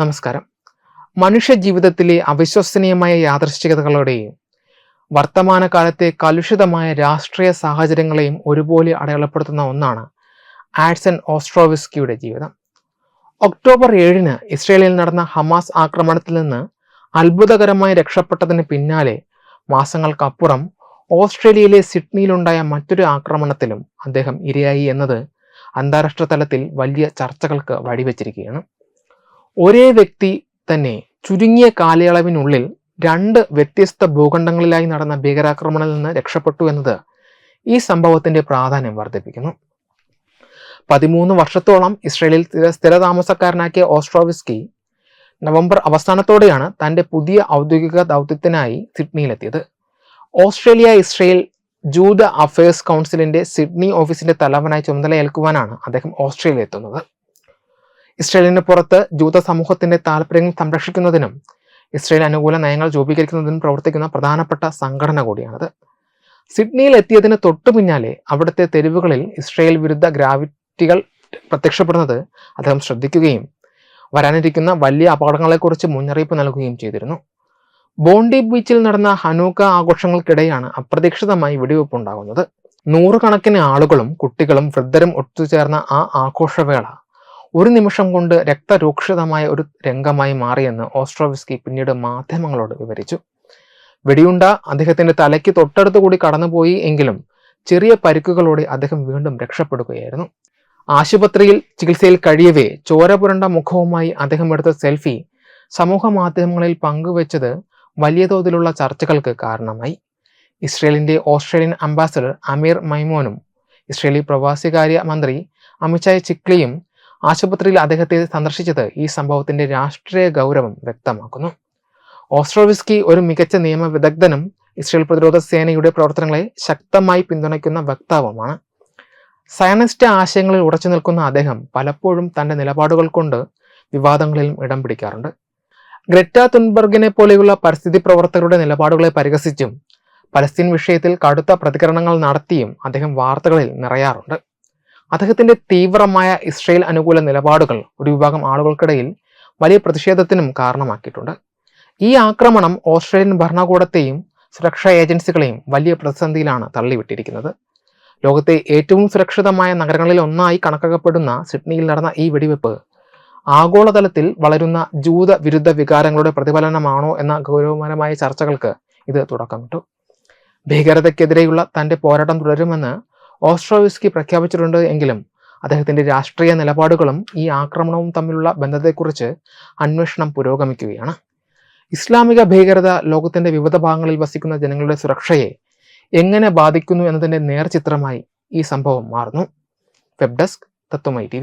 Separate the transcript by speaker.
Speaker 1: നമസ്കാരം. മനുഷ്യ ജീവിതത്തിലെ അവിശ്വസനീയമായ യാദൃശ്ചികതകളുടെയും വർത്തമാനകാലത്തെ കലുഷിതമായ രാഷ്ട്രീയ സാഹചര്യങ്ങളെയും ഒരുപോലെ അടയാളപ്പെടുത്തുന്ന ഒന്നാണ് ആഡ്സൺ ഓസ്ട്രോവിസ്കിയുടെ ജീവിതം. ഒക്ടോബർ ഏഴിന് ഇസ്രയേലിൽ നടന്ന ഹമാസ് ആക്രമണത്തിൽ നിന്ന് അത്ഭുതകരമായി രക്ഷപ്പെട്ടതിന് പിന്നാലെ മാസങ്ങൾക്കപ്പുറം ഓസ്ട്രേലിയയിലെ സിഡ്നിയിലുണ്ടായ മറ്റൊരു ആക്രമണത്തിലും അദ്ദേഹം ഇരയായി എന്നത് അന്താരാഷ്ട്ര തലത്തിൽ വലിയ ചർച്ചകൾക്ക് വഴിവെച്ചിരിക്കുകയാണ്. ഒരേ വ്യക്തി തന്നെ ചുരുങ്ങിയ കാലയളവിനുള്ളിൽ രണ്ട് വ്യത്യസ്ത ഭൂഖണ്ഡങ്ങളിലായി നടന്ന ഭീകരാക്രമണത്തിൽ നിന്ന് രക്ഷപ്പെട്ടു എന്നത് ഈ സംഭവത്തിന്റെ പ്രാധാന്യം വർദ്ധിപ്പിക്കുന്നു. പതിമൂന്ന് വർഷത്തോളം ഇസ്രയേലിൽ സ്ഥിര സ്ഥിരതാമസക്കാരനാക്കിയ ഓസ്ട്രോവിസ്കി നവംബർ അവസാനത്തോടെയാണ് തന്റെ പുതിയ ഔദ്യോഗിക ദൗത്യത്തിനായി സിഡ്നിയിലെത്തിയത്. ഓസ്ട്രേലിയ ഇസ്രയേൽ ജൂത അഫയേഴ്സ് കൗൺസിലിന്റെ സിഡ്നി ഓഫീസിന്റെ തലവനായി ചുമതലയേൽക്കുവാനാണ് അദ്ദേഹം ഓസ്ട്രേലിയ എത്തുന്നത്. ഇസ്രയേലിന് പുറത്ത് ജൂത സമൂഹത്തിന്റെ താല്പര്യങ്ങൾ സംരക്ഷിക്കുന്നതിനും ഇസ്രയേൽ അനുകൂല നയങ്ങൾ രൂപീകരിക്കുന്നതിനും പ്രവർത്തിക്കുന്ന പ്രധാനപ്പെട്ട സംഘടന കൂടിയാണത്. സിഡ്നിയിൽ എത്തിയതിന് തൊട്ടു പിന്നാലെ അവിടുത്തെ തെരുവുകളിൽ ഇസ്രയേൽ വിരുദ്ധ ഗ്രാവിറ്റികൾ പ്രത്യക്ഷപ്പെടുന്നത് അദ്ദേഹം ശ്രദ്ധിക്കുകയും വരാനിരിക്കുന്ന വലിയ അപകടങ്ങളെക്കുറിച്ച് മുന്നറിയിപ്പ് നൽകുകയും ചെയ്തിരുന്നു. ബോണ്ടി ബീച്ചിൽ നടന്ന ഹനൂക്ക ആഘോഷങ്ങൾക്കിടെയാണ് അപ്രതീക്ഷിതമായി വെടിവെപ്പ് ഉണ്ടാകുന്നത് നൂറുകണക്കിന് ആളുകളും കുട്ടികളും വൃദ്ധരും ഒത്തുചേർന്ന ആ ആഘോഷവേള ഒരു നിമിഷം കൊണ്ട് രക്തരൂക്ഷിതമായ ഒരു രംഗമായി മാറിയെന്ന് ഓസ്ട്രോവിസ്കി പിന്നീട് മാധ്യമങ്ങളോട് വിവരിച്ചു. വെടിയുണ്ട അദ്ദേഹത്തിന്റെ തലയ്ക്ക് തൊട്ടടുത്ത് കൂടി കടന്നുപോയി എങ്കിലും ചെറിയ പരിക്കുകളോടെ അദ്ദേഹം വീണ്ടും രക്ഷപ്പെടുകയായിരുന്നു. ആശുപത്രിയിൽ ചികിത്സയിൽ കഴിയവേ ചോര പുരണ്ട മുഖവുമായി അദ്ദേഹം എടുത്ത സെൽഫി സമൂഹ മാധ്യമങ്ങളിൽ പങ്കുവച്ചത് വലിയ തോതിലുള്ള ചർച്ചകൾക്ക് കാരണമായി. ഇസ്രയേലിന്റെ ഓസ്ട്രേലിയൻ അംബാസഡർ അമീർ മൈമോനും ഇസ്രയേലി പ്രവാസികാര്യ മന്ത്രി അമിത്ഷായ് ചിക്ലിയും ആശുപത്രിയിൽ അദ്ദേഹത്തെ സന്ദർശിച്ചത് ഈ സംഭവത്തിന്റെ രാഷ്ട്രീയ ഗൗരവം വ്യക്തമാക്കുന്നു. ഓസ്ട്രോവിസ്കി ഒരു മികച്ച നിയമ വിദഗ്ധനും ഇസ്രയേൽ പ്രതിരോധ സേനയുടെ പ്രവർത്തനങ്ങളെ ശക്തമായി പിന്തുണയ്ക്കുന്ന വക്താവുമാണ്. സയനിസ്റ്റ് ആശയങ്ങളിൽ ഉറച്ചു നിൽക്കുന്ന അദ്ദേഹം പലപ്പോഴും തന്റെ നിലപാടുകൾ കൊണ്ട് വിവാദങ്ങളിലും ഇടം പിടിക്കാറുണ്ട്. ഗ്രെറ്റ തുൻബർഗിനെ പോലെയുള്ള പരിസ്ഥിതി പ്രവർത്തകരുടെ നിലപാടുകളെ പരിഹസിച്ചും പലസ്തീൻ വിഷയത്തിൽ കടുത്ത പ്രതികരണങ്ങൾ നടത്തിയും അദ്ദേഹം വാർത്തകളിൽ നിറയാറുണ്ട്. അദ്ദേഹത്തിന്റെ തീവ്രമായ ഇസ്രയേൽ അനുകൂല നിലപാടുകൾ ഒരു വിഭാഗം ആളുകൾക്കിടയിൽ വലിയ പ്രതിഷേധത്തിനും കാരണമാക്കിയിട്ടുണ്ട്. ഈ ആക്രമണം ഓസ്ട്രേലിയൻ ഭരണകൂടത്തെയും സുരക്ഷാ ഏജൻസികളെയും വലിയ പ്രതിസന്ധിയിലാണ് തള്ളിവിട്ടിരിക്കുന്നത്. ലോകത്തെ ഏറ്റവും സുരക്ഷിതമായ നഗരങ്ങളിൽ ഒന്നായി കണക്കാക്കപ്പെടുന്ന സിഡ്നിയിൽ നടന്ന ഈ വെടിവെപ്പ് ആഗോളതലത്തിൽ വളരുന്ന ജൂത വിരുദ്ധ വികാരങ്ങളുടെ പ്രതിഫലനമാണോ എന്ന ഗൗരവപരമായ ചർച്ചകൾക്ക് ഇത് തുടക്കമിട്ടു. ഭീകരതയ്ക്കെതിരെയുള്ള തന്റെ പോരാട്ടം തുടരുമെന്ന് ഓസ്ട്രോവിസ്കി പ്രഖ്യാപിച്ചിട്ടുണ്ട് എങ്കിലും അദ്ദേഹത്തിന്റെ രാഷ്ട്രീയ നിലപാടുകളും ഈ ആക്രമണവും തമ്മിലുള്ള ബന്ധത്തെക്കുറിച്ച് അന്വേഷണം പുരോഗമിക്കുകയാണ്. ഇസ്ലാമിക ഭീകരത ലോകത്തിന്റെ വിവിധ ഭാഗങ്ങളിൽ വസിക്കുന്ന ജനങ്ങളുടെ സുരക്ഷയെ എങ്ങനെ ബാധിക്കുന്നു എന്നതിന്റെ നേർചിത്രമായി ഈ സംഭവം മാറുന്നു. വെബ് ഡെസ്ക് തത്വമൈ ടി